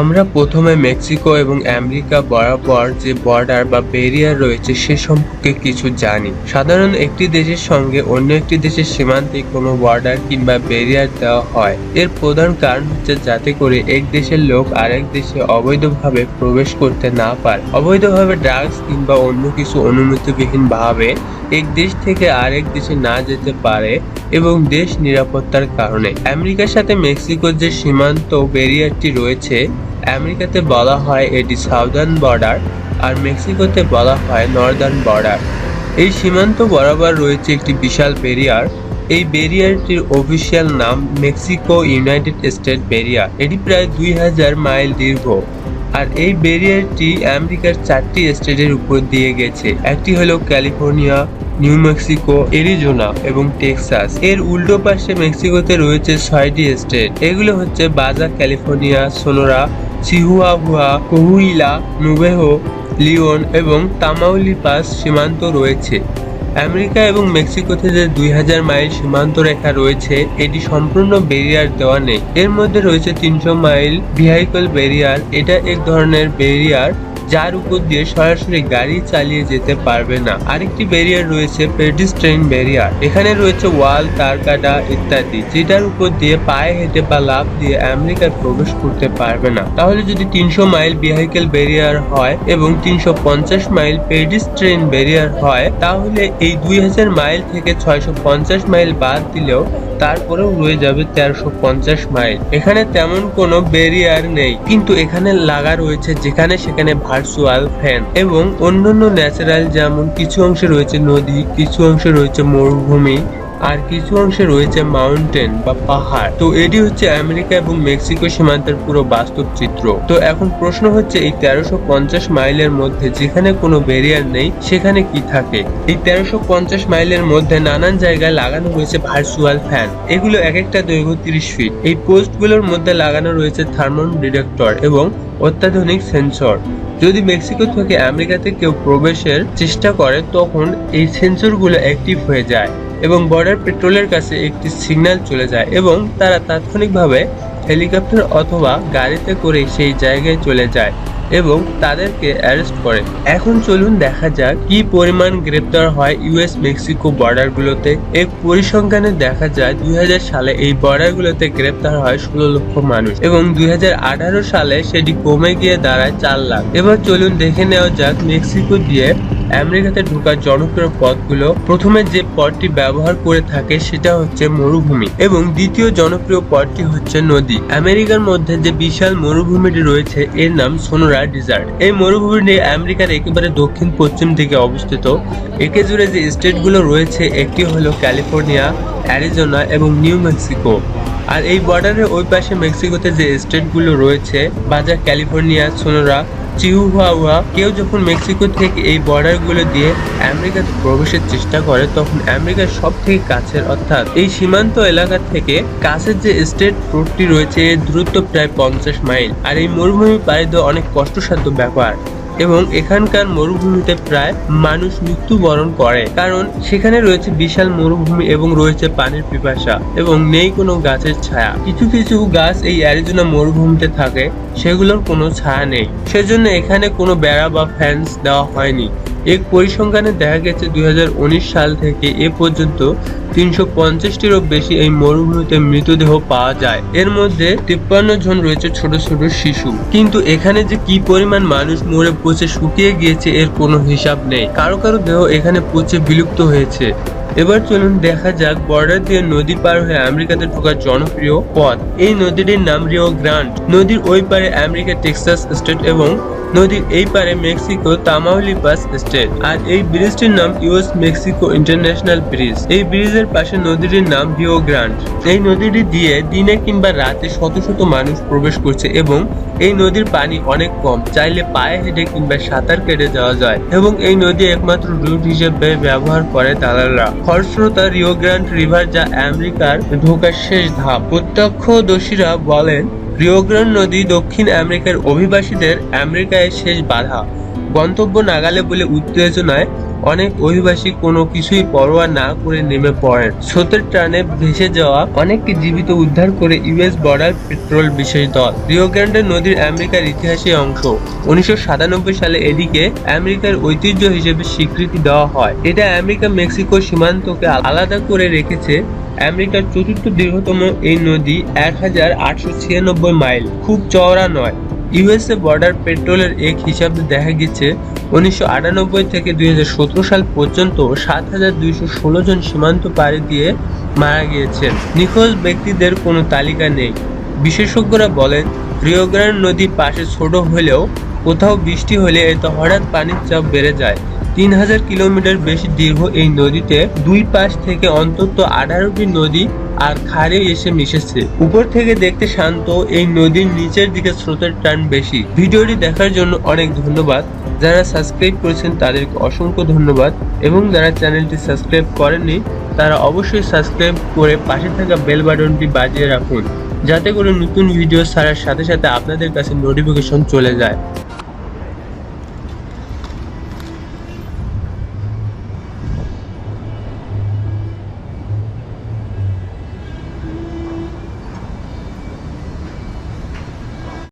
আমরা প্রথমে মেক্সিকো এবং আমেরিকা বরাবর যে বর্ডার বা ব্যারিয়ার রয়েছে সে সম্পর্কে কিছু জানি। সাধারণ একটি দেশের সঙ্গে অন্য একটি দেশের সীমান্তে কোনো বর্ডার কিংবা ব্যারিয়ার দেওয়া হয়। এর প্রধান কারণ হচ্ছে যাতে করে এক দেশের লোক আরেক দেশে অবৈধভাবে প্রবেশ করতে না পারে। অবৈধভাবে ড্রাগস কিংবা অন্য কিছু অনুমতিবিহীন ভাবে এক দেশ থেকে আরেক দেশে না যেতে পারে এবং দেশ নিরাপত্তার কারণে। আমেরিকার সাথে মেক্সিকোর যে সীমান্ত ব্যারিয়ারটি রয়েছে, আমেরিকাতে বলা হয় এটি সাউদার্ন বর্ডার আর মেক্সিকোতে বলা হয় নর্দার্ন বর্ডার। এই সীমান্ত বরাবর রয়েছে একটি বিশাল ব্যারিয়ার। এই ব্যারিয়ারটির অফিসিয়াল নাম মেক্সিকো ইউনাইটেড স্টেট ব্যারিয়ার। এটি প্রায় দুই হাজার মাইল দীর্ঘ আর এই ব্যারিয়ারটি আমেরিকার চারটি স্টেটের উপর দিয়ে গেছে। একটি হলো ক্যালিফোর্নিয়া নিউ মেক্সিকো, এরিজোনা এবং টেক্সাস। এর উল্টো পাশে মেক্সিকোতে রয়েছে ছয়টি স্টেট। এগুলো হচ্ছে Baja California, Sonora, Chihuahua, Coahuila, Nuevo, Leon এবং তামাউলিপাস সীমান্ত রয়েছে। আমেরিকা এবং মেক্সিকোতে যে দুই হাজার মাইল সীমান্ত রেখা রয়েছে, এটি সম্পূর্ণ ব্যারিয়ার দেওয়া নেই। এর মধ্যে রয়েছে তিনশো মাইল ভিহাইকল ব্যারিয়ার। এটা এক ধরনের ব্যারিয়ার। যার উপর দিয়ে সরাসরি গাড়ি চালিয়ে যেতে পারবে না। আরেকটি ব্যারিয়ার রয়েছে পেডিস্ট্রেন ব্যারিয়ার এখানে রয়েছে ওয়াল তারকাটা ইত্যাদি, যেটার উপর দিয়ে পায়ে হেঁটে বা লাফ দিয়ে আমেরিকায় প্রবেশ করতে পারবে না। তাহলে যদি তিনশো মাইল ভেহিকেল ব্যারিয়ার হয় এবং তিনশো পঞ্চাশ মাইল পেডিস্ট্রেন ব্যারিয়ার হয়, তাহলে এই দুই হাজার মাইল থেকে ছয়শো পঞ্চাশ মাইল বাদ দিলেও তারপরেও রয়ে যাবে তেরোশো পঞ্চাশ মাইল। এখানে তেমন কোনো ব্যারিয়ার নেই। কিন্তু এখানে লাগা রয়েছে যেখানে সেখানে ভার্চুয়াল ফ্যান এবং অন্যান্য ন্যাচারাল যেমন কিছু অংশে রয়েছে নদী কিছু অংশে রয়েছে মরুভূমি আর কিছু অংশে রয়েছে মাউন্টেন বা পাহাড়। তো এটি হচ্ছে আমেরিকা এবং মেক্সিকো সীমান্তের পুরো বাস্তব চিত্র। তো এখন প্রশ্ন হচ্ছে, এই তেরোশো পঞ্চাশ মাইলের মধ্যে যেখানে কোনো ব্যারিয়ার নেই, সেখানে কি থাকে? এই তেরোশো পঞ্চাশ মাইলের মধ্যে নানান জায়গায় লাগানো হয়েছে ভার্চুয়াল ফ্যান এগুলো এক একটা দৈর্ঘ্য তিরিশ ফিট এই পোস্টগুলোর মধ্যে লাগানো রয়েছে থার্মোন ডিটেক্টর এবং অত্যাধুনিক সেন্সর যদি মেক্সিকো থেকে আমেরিকাতে কেউ প্রবেশের চেষ্টা করে, তখন এই সেন্সরগুলো অ্যাক্টিভ হয়ে যায়। এবং বর্ডার পেট্রোলের কাছে একটি সিগন্যাল চলে যায় এবং তারা তাৎক্ষণিকভাবে হেলিকপ্টার অথবা গাড়িতে করে সেই জায়গায় চলে যায় এবং তাদেরকে অ্যারেস্ট করে। এখন চলুন দেখা যাক কি পরিমাণ গ্রেপ্তার হয় ইউএস মেক্সিকো বর্ডারগুলোতে এক পরিসংখ্যানে দেখা যায় দুই হাজার সালে এই বর্ডারগুলোতে গ্রেপ্তার হয় ষোলো লক্ষ মানুষ এবং দুই হাজার আঠারো সালে সেটি কমে গিয়ে দাঁড়ায় চার লাখ। এবার চলুন দেখে নেওয়া যাক মেক্সিকো দিয়ে আমেরিকাতে ঢোকার জনপ্রিয় পথগুলো প্রথমে যে পথটি ব্যবহার করে থাকে সেটা হচ্ছে মরুভূমি এবং দ্বিতীয় জনপ্রিয় পথটি হচ্ছে নদী। আমেরিকার মধ্যে যে বিশাল মরুভূমিটি রয়েছে, এর নাম সোনোরা ডিজার্ট। এই মরুভূমিটি আমেরিকার একেবারে দক্ষিণ, পশ্চিম দিকে অবস্থিত। একে জুড়ে যে স্টেটগুলো রয়েছে, একটি হলো ক্যালিফোর্নিয়া অ্যারিজোনা এবং নিউ মেক্সিকো। আর এই বর্ডারের ওই পাশে মেক্সিকোতে যে স্টেটগুলো রয়েছে, বাজার ক্যালিফোর্নিয়া, সোনোরা চিহুহাওয়া কেউ যখন মেক্সিকো থেকে এই বর্ডারগুলো দিয়ে আমেরিকাতে প্রবেশের চেষ্টা করে, তখন আমেরিকার সব থেকে কাছের, অর্থাৎ এই সীমান্ত এলাকা থেকে কাছের যে স্টেট রোডটি রয়েছে, এর দূরত্ব প্রায় পঞ্চাশ মাইল। আর এই মরুভূমি পাড়ি দেওয়া অনেক কষ্টসাধ্য ব্যাপার। এবং এখানকার মরুভূমিতে প্রায় মানুষ মৃত্যুবরণ করে। কারণ সেখানে রয়েছে বিশাল মরুভূমি এবং রয়েছে পানির পিপাসা এবং নেই কোনো গাছের ছায়া। কিছু কিছু গাছ এই অ্যারিজোনা মরুভূমিতে থাকে, সেগুলোর কোনো ছায়া নেই। সেজন্য এখানে কোনো বেড়া বা ফ্যান্স দেওয়া হয়নি। এক পরিসংখ্যানে দেখা গেছে দুই হাজার উনিশ সাল থেকে এ পর্যন্ত তিনশো পঞ্চাশটিরও বেশি এই মরুভূমিতে মৃতদেহ পাওয়া যায়। এর মধ্যে তিপ্পান্ন জন রয়েছে ছোট ছোট শিশু। কিন্তু এখানে যে কি পরিমাণ মানুষ মরে পচে শুকিয়ে গিয়েছে এর কোনো হিসাব নেই। কারও কারও দেহ এখানে পচে বিলুপ্ত হয়েছে। এবার চলুন দেখা যাক বর্ডার দিয়ে নদী পার হয়ে আমেরিকাতে ঢোকার জনপ্রিয় পথ। এই নদীটির নাম রিও গ্রান্ড নদীর ওই পারে আমেরিকা, টেক্সাস স্টেট এবং নদীর এই পারে মেক্সিকো তামাউলিপাস স্টেট। আর এই ব্রিজটির নাম ইউএস মেক্সিকো ইন্টারন্যাশনাল ব্রিজ। এই ব্রিজের পাশে নদীটির নাম রিও গ্রান্ড এই নদীটি দিয়ে দিনে কিংবা রাতে শত শত মানুষ প্রবেশ করছে এবং এই নদীর পানি অনেক কম, চাইলে পায়ে হেঁটে কিংবা সাঁতার কেটে যাওয়া যায়। এবং এই নদী একমাত্র রুট হিসেবে ব্যবহার করে দালালরা। খরস্রোতা রিও গ্রান্ড রিভার যা আমেরিকার ঢোকার শেষ ধাপ। প্রত্যক্ষদর্শীরা বলেন রিওগ্রান্ড নদী দক্ষিণ আমেরিকার অভিবাসীদের আমেরিকায় শেষ বাধা। গন্তব্য নাগালে বলে উত্তেজনায় অনেক অভিবাসী কোনো কিছুই পরোয়া না করে নেমে পড়েন। স্রোতের টানে ভেসে যাওয়া অনেককে জীবিত উদ্ধার করে ইউএস বর্ডার পেট্রোল বিশেষ দল। রিও গ্র্যান্ডে নদীর আমেরিকার ইতিহাসের অংশ। উনিশশো সাতানব্বই সালে এদিকে আমেরিকার ঐতিহ্য হিসেবে স্বীকৃতি দেওয়া হয়। এটা আমেরিকা মেক্সিকো সীমান্তকে আলাদা করে রেখেছে আমেরিকার চতুর্থ দীর্ঘতম এই নদী এক হাজার আটশো ছিয়ানব্বই মাইল। খুব চওড়া নয়। ইউএসএ বর্ডার পেট্রোলের এক হিসাবে দেখা গেছে উনিশশো আটানব্বই থেকে দুই হাজার সতেরো সাল পর্যন্ত সাত হাজার দুইশো ষোলো জন সীমান্ত পাড়ি দিয়ে মারা গিয়েছেন নিখোঁজ ব্যক্তিদের কোনো তালিকা নেই। বিশেষজ্ঞরা বলেন রিওগ্রান নদী পাশে ছোট হলেও কোথাও বৃষ্টি হলে এতে হঠাৎ পানির চাপ বেড়ে যায়। তিন হাজার কিলোমিটার বেশি দীর্ঘ এই নদীতে দুই পাশ থেকে অন্তত আঠারোটি নদী আর খাড়ে এসে মিশেছে। উপর থেকে দেখতে শান্ত, এই নদীর নিচের দিকে স্রোতের টান বেশি। ভিডিওটি দেখার জন্য অনেক ধন্যবাদ। যারা সাবস্ক্রাইব করেছেন তাদেরকে অসংখ্য ধন্যবাদ এবং যারা চ্যানেলটি সাবস্ক্রাইব করেননি, তারা অবশ্যই সাবস্ক্রাইব করে পাশে থাকা বেল বাটনটি বাজিয়ে রাখুন, যাতে করে নতুন ভিডিও ছাড়ার সাথে সাথে আপনাদের কাছে নোটিফিকেশন চলে যায়।